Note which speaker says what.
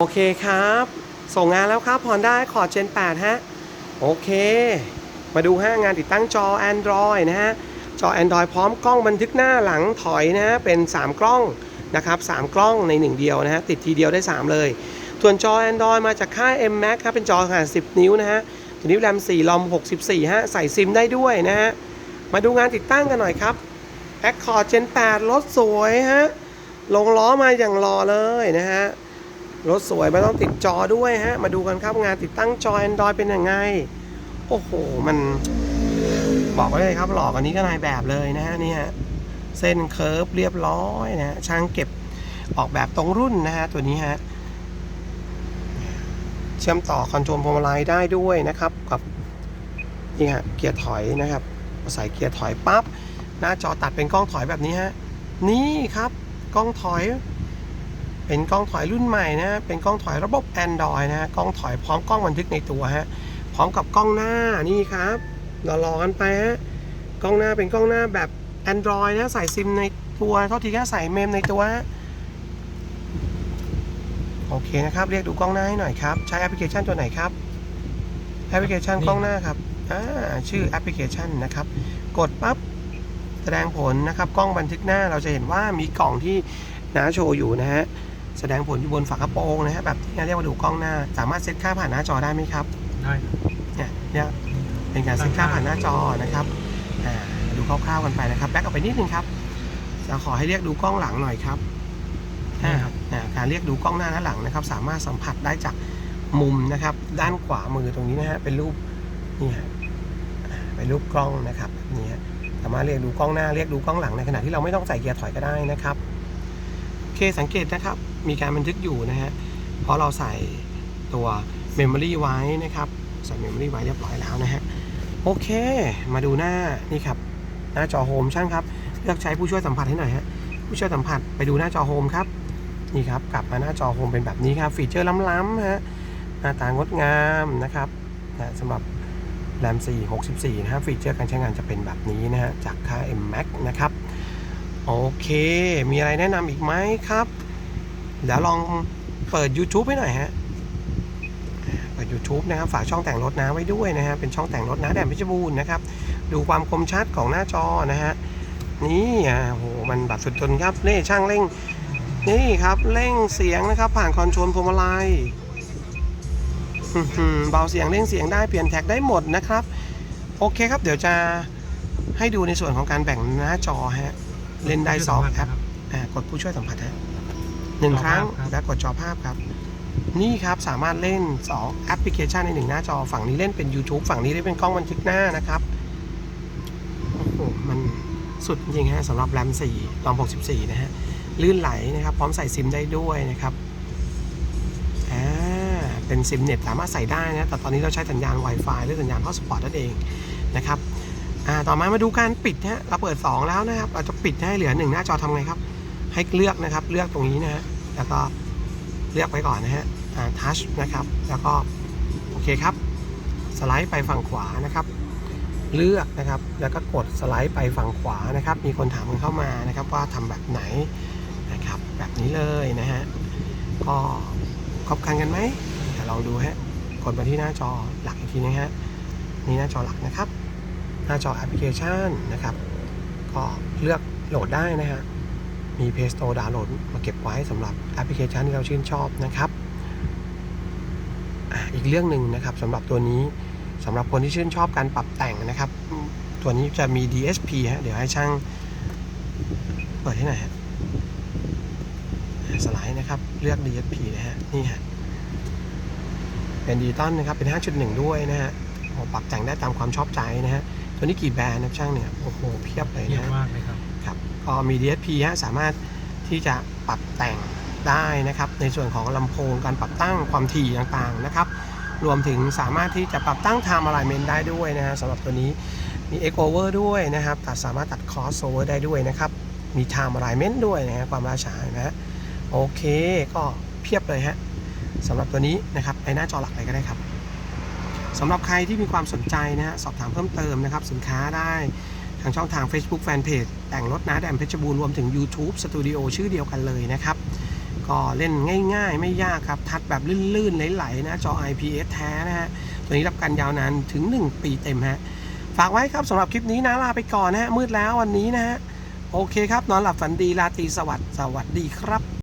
Speaker 1: โอเคครับ ส่งงานแล้วครับ Honda Accord Gen 8 ฮะ โอเค มาดูฮะงานติดตั้งจอ Android นะฮะ จอ Android พร้อมกล้องบันทึกหน้าหลังถอยนะฮะ เป็น 3 กล้องนะครับ 3 กล้องใน 1 เดียวนะฮะ ติดทีเดียวได้ 3 เลยส่วนจอ Android มาจากค่าย M Max ครับ เป็นจอขนาด 10 นิ้วนะฮะตัวนี้แรม 4 ลอม 64 ฮะ ใส่ซิมได้ด้วยนะฮะ มาดูงานติดตั้งกันหน่อยครับ Accord Gen 8 รถสวยฮะ ลงล้อมาอย่างรอเลยนะฮะ รถสวยไม่ต้องติดจอด้วยฮะ มาดูกันครับงานติดตั้งจอ Android เป็นยังไง โอ้โห มัน บอกไว้เลยครับ หลอกอันนี้ก็นายแบบเลยนะฮะนี่ฮะเส้นเคิร์ฟเรียบร้อยนะฮะช่างเก็บออกแบบตรงรุ่นนะฮะตัวนี้ฮะเชื่อมต่อคอนโทรลพวงมาลัยได้ด้วยนะครับ กับนี่ฮะเกียร์ถอยนะครับใส่เกียร์ถอยปั๊บหน้าจอตัดเป็นกล้องถอยแบบนี้ฮะนี่ครับ กล้องถอย เป็นกล้องถอยรุ่นใหม่นะเป็นกล้องถอยระบบ Android นะกล้องถอยพร้อมกล้องบันทึกในตัวฮะพร้อมกับกล้องหน้านี่ครับรอๆกันไปฮะกล้องหน้าเป็นกล้องหน้าแบบ Android นะใส่ซิมในตัวเท่าทีแค่ใส่เมมในตัวโอเคนะครับเรียกดูกล้องหน้าให้หน่อยครับใช้แอปพลิเคชันตัวไหนครับแอปพลิเคชันกล้องหน้าครับอ่าชื่อแอปพลิเคชันนะครับ กดปั๊บแสดงผลนะครับ กล้องบันทึกหน้าเราจะเห็นว่ามีกล่องที่น้าโชว์อยู่นะฮะ แสดงผลอยู่บนฝากระโปรงนะฮะแบบที่เรียกว่าดูกล้องหน้า สามารถเซตค่าผ่านหน้าจอได้ไหมครับ
Speaker 2: ได้
Speaker 1: เนี่ยเนี่ยเป็นการเซตค่าผ่านหน้าจอนะครับอ่าดูคร่าวๆกันไปนะครับแบ็กออกไปนิดนึงครับจะขอให้เรียกดูกล้องหลังหน่อยครับอ่าอ่าการเรียกดูกล้องหน้าและหลังนะครับ สามารถสัมผัสได้จากมุมนะครับ ด้านขวามือตรงนี้นะฮะเป็นรูปนี่ฮะอ่าเป็นรูปกล้องนะครับแบบนี่ฮะสามารถเรียกดูกล้องหน้าเรียกดูกล้องหลังในขณะที่เราไม่ต้องใส่เกียร์ถอยก็ได้นะครับโอ เคสังเกตนะครับ มีการบันทึกอยู่นะฮะ เพราะเราใส่ตัว Memory ไว้นะครับ ใส่ Memory ไว้เรียบร้อยแล้วนะฮะ โอเค มาดูหน้านี่ครับ หน้าจอโฮมช่างครับ เลือกใช้ผู้ช่วยสัมผัสให้หน่อยฮะ ผู้ช่วยสัมผัสไปดูหน้าจอโฮมครับ นี่ครับ กลับมาหน้าจอโฮมเป็นแบบนี้ครับ ฟีเจอร์ล้ำๆฮะ หน้าตางดงามนะครับนะสำหรับ RAM 4 64 นะฮะ ฟีเจอร์การใช้งานจะเป็นแบบนี้นะฮะ จากค่า M Max นะครับ โอเค มีอะไรแนะนำอีกไหมครับ เดี๋ยวลองเปิด YouTube ให้หน่อยฮะ เปิด YouTube นะครับ ฝากช่องแต่งรถนะไว้ด้วยนะฮะ เป็นช่องแต่งรถนะแดนพชรบูรณ์นะครับ ดูความคมชัดของหน้าจอนะฮะ นี่อะโห มันแบบสุดจนครับ นี่ช่างเร่ง นี่ครับเร่งเสียงนะครับ ผ่านคอนโทรลพวงมาลัยเบาเสียงเร่งเสียงได้เปลี่ยนแท็กได้หมดนะครับ โอเคครับ เดี๋ยวจะให้ดูในส่วนของการแบ่งหน้าจอฮะ เล่นได้สองแอปอ่ากดผู้ช่วยสัมผัสฮะหนึ่ง
Speaker 2: จอ
Speaker 1: ครั้ง
Speaker 2: ภาพครับ
Speaker 1: แล้วกดจอภาพครับ นี่ครับสามารถเล่น2แอปพลิเคชันในหนึ่งหน้าจอฝั่งนี้เล่นเป็น YouTube ฝั่งนี้เล่นเป็นกล้องบันทึกหน้านะครับโอ้โหมันสุดจริงๆฮะสำหรับแรม4รอม64 นะฮะลื่นไหลนะครับ พร้อมใส่ซิมได้ด้วยนะครับอ่าเป็นซิมเน็ตสามารถใส่ได้นะแต่ตอนนี้เราใช้สัญญาณ Wi-Fi หรือสัญญาณ Hotspot นั่นเองนะครับ อ่าต่อมามาดูการปิดฮะเราเปิด 2 แล้วนะครับ เราจะปิดให้เหลือ 1 หน้าจอทำไงครับ ให้เลือกนะครับ เลือกตรงนี้นะฮะแล้วก็เลือกไว้ก่อนนะฮะอ่าทัชนะครับ แล้วก็โอเคครับ สไลด์ไปฝั่งขวานะครับ เลือกนะครับ แล้วก็กดสไลด์ไปฝั่งขวานะครับ มีคนถามกันเข้ามานะครับ ว่าทำแบบไหนนะครับ แบบนี้เลยนะฮะก็ครบคันกันไหมเดี๋ยวลองดูฮะกดมาที่หน้าจอหลักอีกทีนะฮะนี่หน้าจอหลักนะครับ หน้าจอแอปพลิเคชันนะครับ ก็เลือกโหลดได้นะฮะ มี Play Store ดาวน์โหลดมาเก็บไว้สำหรับแอปพลิเคชันที่เราชื่นชอบนะครับอีกเรื่องหนึ่งนะครับสำหรับตัวนี้สำหรับคนที่ชื่นชอบการปรับแต่งนะครับ ตัวนี้จะมี DSP ฮะเดี๋ยวให้ช่างเปิดให้หน่อยฮะสไลด์นะครับ เลือก DSP นะฮะนี่ฮะเป็นดิจิตอลนะครับเป็น 5.1 ด้วยนะฮะปรับแต่งได้ตามความชอบใจนะฮะ ตัวนี้กี่แบรนด์นะช่างเนี่ยโอ้โหเพียบเลย
Speaker 2: เย
Speaker 1: นะ
Speaker 2: อะ
Speaker 1: ฮะ
Speaker 2: มากเลยครับ
Speaker 1: ครับก็มี DSP ฮะสามารถที่จะปรับแต่งได้นะครับ ในส่วนของลำโพงการปรับตั้งความถี่ต่างๆนะครับ รวมถึงสามารถที่จะปรับตั้ง time alignment ได้ด้วยนะฮะสำหรับตัวนี้มี Echo Over ด้วยนะครับตัดสามารถตัด crossover ได้ด้วยนะครับ มี time alignment ด้วยนะฮะความล่าช้านะฮะโอเคก็เพียบเลยฮะสำหรับตัวนี้นะครับในหน้าจอหลักเลยก็ได้ครับ สำหรับใครที่มีความสนใจนะฮะสอบถามเพิ่มเติมนะครับ สินค้าได้ทางช่องทาง Facebook Fanpage แต่งรถนะแดมเพชรบูรณ์รวมถึง YouTube Studio ชื่อเดียวกันเลยนะครับ ก็เล่นง่ายๆ ไม่ยากครับ ทัดแบบลื่นๆไหลๆนะจอ IPS แท้นะฮะ ตัวนี้รับการยาวนานถึง 1 ปีเต็มฮะ ฝากไว้ครับสำหรับคลิปนี้นะลาไปก่อนนะฮะมืดแล้ววันนี้นะฮะโอเคครับ นอนหลับฝันดีราตรีสวัสดิ์สวัสดีครับ